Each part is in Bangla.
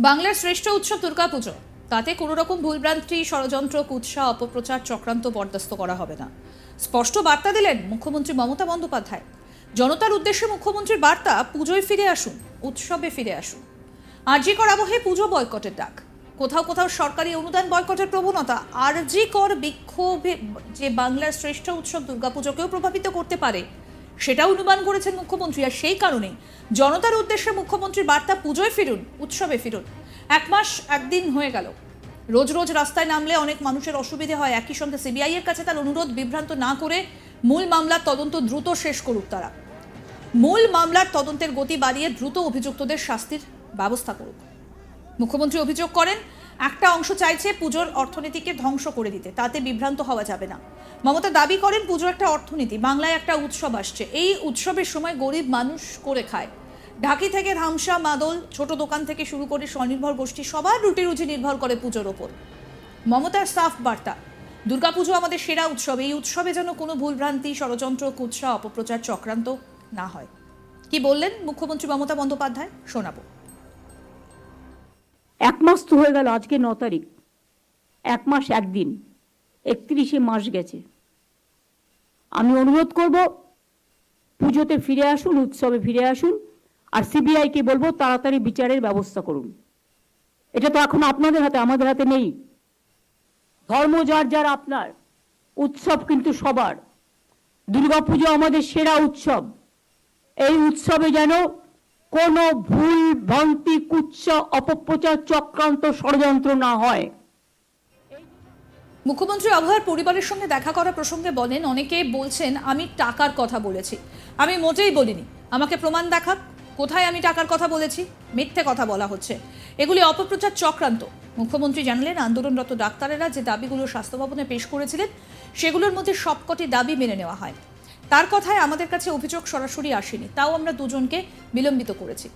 বাংলার শ্রেষ্ঠ উৎসব দুর্গাপুজো। তাতে কোনো রকম ভুলভ্রান্তি, ষড়যন্ত্র, কুৎসা, অপপ্রচার, চক্রান্ত বরদাস্ত করা হবে না। স্পষ্ট বার্তা দিলেন মুখ্যমন্ত্রী মমতা বন্দ্যোপাধ্যায়। জনতার উদ্দেশ্যে মুখ্যমন্ত্রীর বার্তা, পুজোয় ফিরে আসুন, উৎসবে ফিরে আসুন। আরজিকর আবহে পুজো বয়কটের ডাক। কোথাও কোথাও সরকারি অনুদান বয়কটের প্রবণতা আরজিকর বিক্ষোভে যে বাংলার শ্রেষ্ঠ উৎসব দুর্গাপুজোকেও প্রভাবিত করতে পারে সেটা অনুমান করেছেন মুখ্যমন্ত্রী, আর সেই কারণেই জনতার উদ্দেশ্যে মুখ্যমন্ত্রীর বার্তা পুজোয় ফিরুন, উৎসবে ফিরুন। এক মাস একদিন হয়ে গেল। রোজ রোজ রাস্তায় নামলে অনেক মানুষের অসুবিধে হয়, একই সঙ্গে সিবিআই এর কাছে তার অনুরোধ বিভ্রান্ত না করে মূল মামলার তদন্ত দ্রুত শেষ করুক তারা। মূল মামলার তদন্তের গতি বাড়িয়ে দ্রুত অভিযুক্তদের শাস্তির ব্যবস্থা করুক। মুখ্যমন্ত্রী অভিযোগ করেন একটা অংশ চাইছে পুজোর অর্থনীতিকে ধ্বংস করে দিতে, তাতে বিভ্রান্ত হওয়া যাবে না। মমতা দাবি করেন পুজো একটা অর্থনীতি, বাংলায় একটা উৎসব আসছে। এই উৎসবের সময় গরিব মানুষ করে খায়। ঢাকি থেকে ধামসা, মাদল, ছোট দোকান থেকে শুরু করে স্বনির্ভর গোষ্ঠী, সবার রুটি রুজি নির্ভর করে পুজোর ওপর। মমতার সাফ বার্তা, দুর্গাপুজো আমাদের সেরা উৎসব, এই উৎসবে যেন কোনো ভুলভ্রান্তি, ষড়যন্ত্র, কুৎসা, অপপ্রচার চক্রান্ত না হয়। কি বললেন মুখ্যমন্ত্রী মমতা বন্দ্যোপাধ্যায়? শোনাবো। এক মাস তো হয়ে গেল, আজকে ন তারিখ। এক মাস, একদিন। একত্রিশে মাস গেছে। আমি অনুরোধ করব, পুজোতে ফিরে আসুন, উৎসবে ফিরে আসুন, আর সিবিআইকে বলব, তাড়াতাড়ি বিচারের ব্যবস্থা করুন। এটা তো এখন আপনাদের হাতে, আমাদের হাতে নেই। ধর্ম যার যার আপনার, উৎসব কিন্তু সবার। দুর্গাপুজো আমাদের সেরা উৎসব। এই উৎসবে যেন কোনো ভুল, ভ্রান্তি কুচ্ছ অপপ্রচার, চক্রান্ত, ষড়যন্ত্র না হয়। মুখ্যমন্ত্রী অভয়ের পরিবারের সঙ্গে দেখা করা প্রসঙ্গে বলেন, অনেকে বলছেন, আমি টাকার কথা বলেছি। আমি মোটেই বলিনি। আমাকে প্রমাণ দেখাক, কোথায় আমি টাকার কথা বলেছি? মিথ্যে কথা বলা হচ্ছে। এগুলি অপপ্রচার চক্রান্ত। মুখ্যমন্ত্রী জানালেন, আন্দোলনরত ডাক্তারেরা যে দাবিগুলো স্বাস্থ্য ভবনে পেশ করেছিলেন, সেগুলোর মধ্যে সবকটি দাবি মেনে নেওয়া হয়। তার কথায় আমাদের কাছে অভিযোগ সরাসরি আসেনি। তাও আমরা দুজনকে বিলম্বিত করেছি।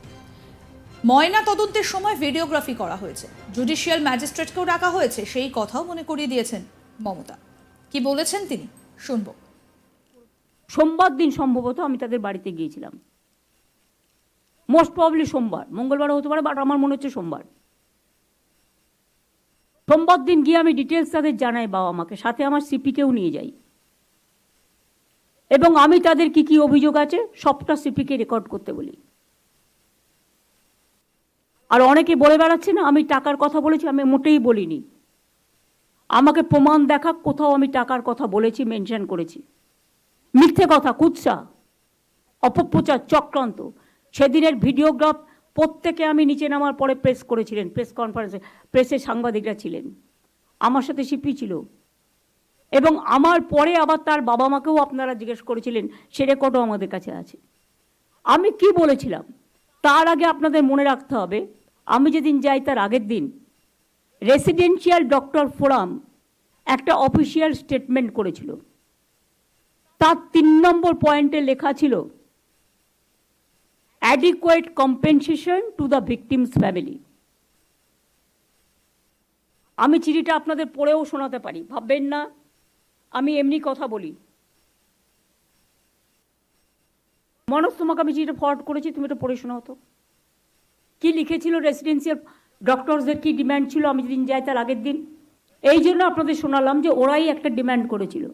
ময়না তদন্তের সময় ভিডিওগ্রাফি করা হয়েছে। জুডিশিয়াল ম্যাজিস্ট্রেটকেও ডাকা হয়েছে। সেই কথাও মনে করিয়ে দিয়েছেন মমতা। কি বলেছেন তিনি? শুনব। সোমবার দিন সম্ভবত আমি তাদের বাড়িতে গিয়েছিলাম। মোস্ট প্রবলি সোমবার। মঙ্গলবার হতে পারে বাট আমার মনে হচ্ছে সোমবার। সোমবার দিন গিয়ে আমি ডিটেলস তাদের জানাই বাবা মাকে সাথে আমার সিপিকেও নিয়ে যাই। এবং আমি তাদের কি কি অভিযোগ আছে সবটা সিপিকে রেকর্ড করতে বলি। আর অনেকে বলে বেড়াচ্ছে না, আমি টাকার কথা বলেছি, আমি মোটেই বলিনি। আমাকে প্রমাণ দেখা, কোথাও আমি টাকার কথা বলেছি, মেনশন করেছি। মিথ্যে কথা, কুৎসা, অপপ্রচার, চক্রান্ত। সেদিনের ভিডিওগ্রাফ প্রত্যেকে আমি নিচে নামার পরে প্রেস করেছিলেন, প্রেস কনফারেন্সে, প্রেসের সাংবাদিকরা ছিলেন। আমার সাথে সিপি ছিল। এবং আমার পরে আবার তার বাবা মাকেও আপনারা জিজ্ঞেস করেছিলেন, সে রেকর্ডও আমাদের কাছে আছে। আমি কি বলেছিলাম? তার আগে আপনাদের মনে রাখতে হবে, আমি যেদিন যাই তার আগের দিন রেসিডেন্সিয়াল ডক্টর ফোরাম একটা অফিসিয়াল স্টেটমেন্ট করেছিল। তার তিন নম্বর পয়েন্টে লেখা ছিল adequate compensation to the victims family আমি চিঠিটা আপনাদের পড়েও শোনাতে পারি, ভাববেন না। আমি এমনি কথা বলি। মনোজ, তোমাকে আমি যেটা ফরওয়ার্ড করেছি, তুমি এটা পড়ে শোনাও তো। কি লিখেছিল রেসিডেন্সিয়াল ডক্টরসদের কি ডিম্যান্ড ছিল, আমি যেদিন যাই তার আগের দিন। এই জন্য আপনাদের শোনালাম যে ওরাই একটা ডিম্যান্ড করেছিল।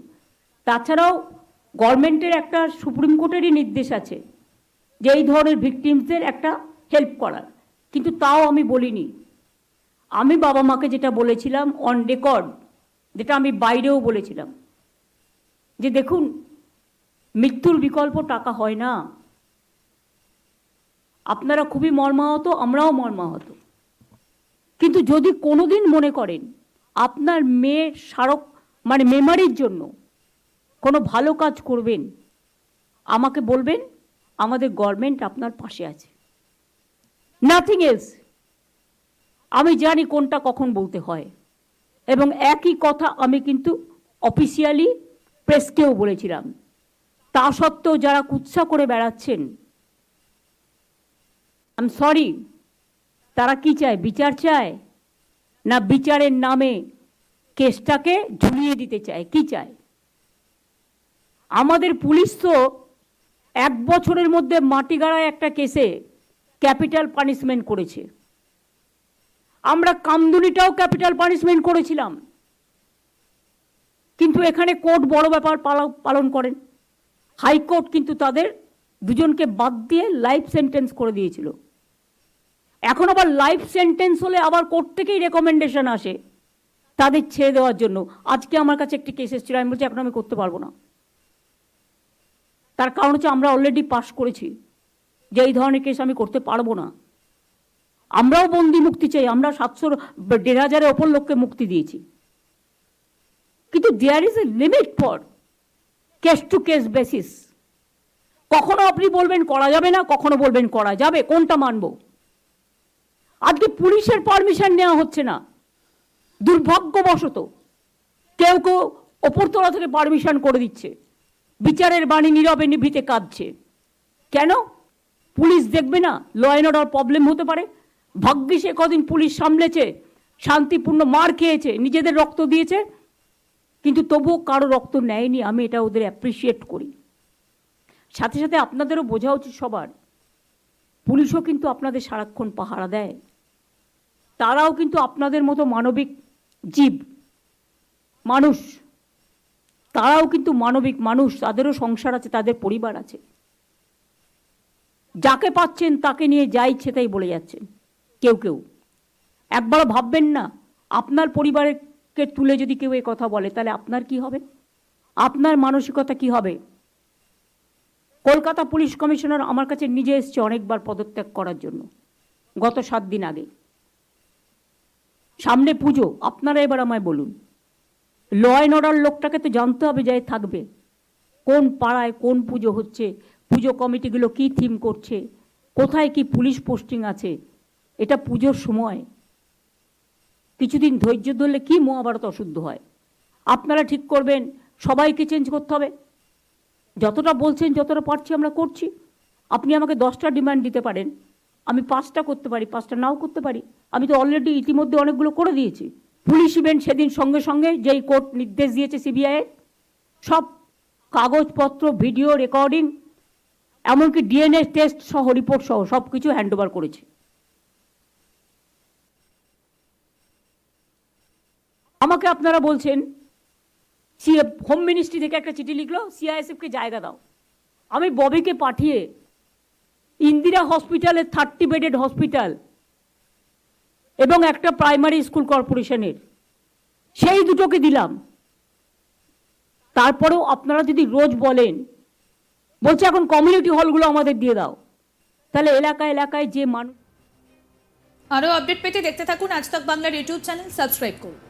তাছাড়াও গভর্নমেন্টের একটা সুপ্রিম কোর্টেরই নির্দেশ আছে যে এই ধরনের ভিকটিমসদের একটা হেল্প করার। কিন্তু তাও আমি বলিনি। আমি বাবা মাকে যেটা বলেছিলাম অন রেকর্ড যেটা আমি বাইরেও বলেছিলাম। যে দেখুন, মৃত্যুর বিকল্প টাকা হয় না। আপনারা খুবই মর্মাহত, আমরাও মর্মাহত। কিন্তু যদি কোনোদিন মনে করেন, আপনার মেয়ের স্মারক মানে মেমারির জন্য কোনো ভালো কাজ করবেন, আমাকে বলবেন, আমাদের গভর্নমেন্ট আপনার পাশে আছে। নাথিং এলস আমি জানি কোনটা কখন বলতে হয়। এবং একই কথা আমি কিন্তু অফিসিয়ালি প্রেসকেও বলেছিলাম। তা সত্ত্বেও যারা কুৎসা করে বেড়াচ্ছেন আম সরি তারা কি চায়? বিচার চায়? না বিচারের নামে কেসটাকে ঝুলিয়ে দিতে চায়? কি চায়? আমাদের পুলিশ তো এক বছরের মধ্যে মাটিগাড়ায় একটা কেসে ক্যাপিটাল পানিশমেন্ট করেছে। আমরা কামদুনিটাও ক্যাপিটাল পানিশমেন্ট করেছিলাম। কিন্তু এখানে কোর্ট বড় ব্যাপার পালন করেন। হাইকোর্ট কিন্তু তাদের দুজনকে বাদ দিয়ে লাইফ সেন্টেন্স করে দিয়েছিল। এখন আবার লাইফ সেন্টেন্স হলে আবার কোর্ট থেকেই রেকমেন্ডেশন আসে তাদের ছেড়ে দেওয়ার জন্য। আজকে আমার কাছে একটি কেস এসেছিল, আমি বলছি, এখন আমি করতে পারব না। তার কারণ হচ্ছে আমরা অলরেডি পাশ করেছি যে এই ধরনের কেস আমি করতে পারব না। আমরাও বন্দি মুক্তি চাই, আমরা সাতশো, দেড় হাজারের ওপর লোককে মুক্তি দিয়েছি। কিন্তু there is a limit for case to case basis কখনো আপনি বলবেন করা যাবে না, কখনো বলবেন করা যাবে, কোনটা মানব? আজকে পুলিশের পারমিশন নেওয়া হচ্ছে না। দুর্ভাগ্যবশত কেউ কেউ ওপরতলা থেকে পারমিশন করে দিচ্ছে। বিচারের বাণী নীরবে নিভিতে কাঁদছে। কেন? পুলিশ দেখবে না ল অ্যান্ড অর্ডার প্রবলেম হতে পারে। ভাগ্যিস সে কদিন পুলিশ সামলেছে, শান্তিপূর্ণ মার খেয়েছে, নিজেদের রক্ত দিয়েছে কিন্তু তবুও কারও রক্ত নেয়নি, আমি এটা ওদের অ্যাপ্রিসিয়েট করি। সাথে সাথে আপনাদেরও বোঝা উচিত সবার, পুলিশও কিন্তু আপনাদের সারাক্ষণ পাহারা দেয়। তারাও কিন্তু আপনাদের মতো মানবিক জীব, মানুষ। তারাও কিন্তু মানবিক মানুষ, তাদেরও সংসার আছে, তাদের পরিবার আছে। যাকে পাচ্ছেন তাকে নিয়ে যা ইচ্ছে তাই বলে যাচ্ছেন, কেউ কেউ। একবার ভাববেন না, আপনার পরিবারকে তুলে যদি কেউ এই কথা বলে, তাহলে আপনার কি হবে? আপনার মানসিকতা কি হবে? কলকাতা পুলিশ কমিশনার আমার কাছে নিজে এসছে অনেকবার পদত্যাগ করার জন্য, গত সাত দিন আগে। সামনে পুজো, আপনারা এবার আমায় বলুন। ল অ্যান্ড অর্ডার লোকটাকে তো জানতে হবে যে থাকবে। কোন পাড়ায় কোন পুজো হচ্ছে, পুজো কমিটিগুলো কি থিম করছে, কোথায় কি পুলিশ পোস্টিং আছে, এটা পুজোর সময়। কিছুদিন ধৈর্য ধরলে কি মহাভারত অশুদ্ধ হয়? আপনারা ঠিক করবেন, সবাইকে চেঞ্জ করতে হবে। যতটা বলছেন, যতটা পারছি আমরা করছি। আপনি আমাকে দশটা ডিমান্ড দিতে পারেন। আমি পাঁচটা করতে পারি, পাঁচটা নাও করতে পারি। আমি তো অলরেডি ইতিমধ্যে অনেকগুলো করে দিয়েছি। পুলিশ ইভেন্ট সেদিন সঙ্গে সঙ্গে যেই কোর্ট নির্দেশ দিয়েছে সিবিআই সব কাগজপত্র ভিডিও রেকর্ডিং এমনকি ডিএনএ টেস্ট সহ রিপোর্ট সহ সব কিছু হ্যান্ডওভার করেছে। আমাকে আপনারা বলছেন সি হোম মিনিস্ট্রি থেকে একটা চিঠি লিখলো সিআইএসএফকে জায়গা দাও। আমি ববিকে পাঠিয়ে ইন্দিরা হসপিটালে থার্টি বেডেড হসপিটাল এবং একটা প্রাইমারি স্কুল কর্পোরেশনের, সেই দুটোকে দিলাম। তারপরেও আপনারা যদি রোজ বলেন, বলছে এখন কমিউনিটি হলগুলো আমাদের দিয়ে দাও। তাহলে এলাকা এলাকায় যে মানুষ আরও আপডেট পেতে দেখতে থাকুন আজ তক বাংলার ইউটিউব চ্যানেল সাবস্ক্রাইব করুন।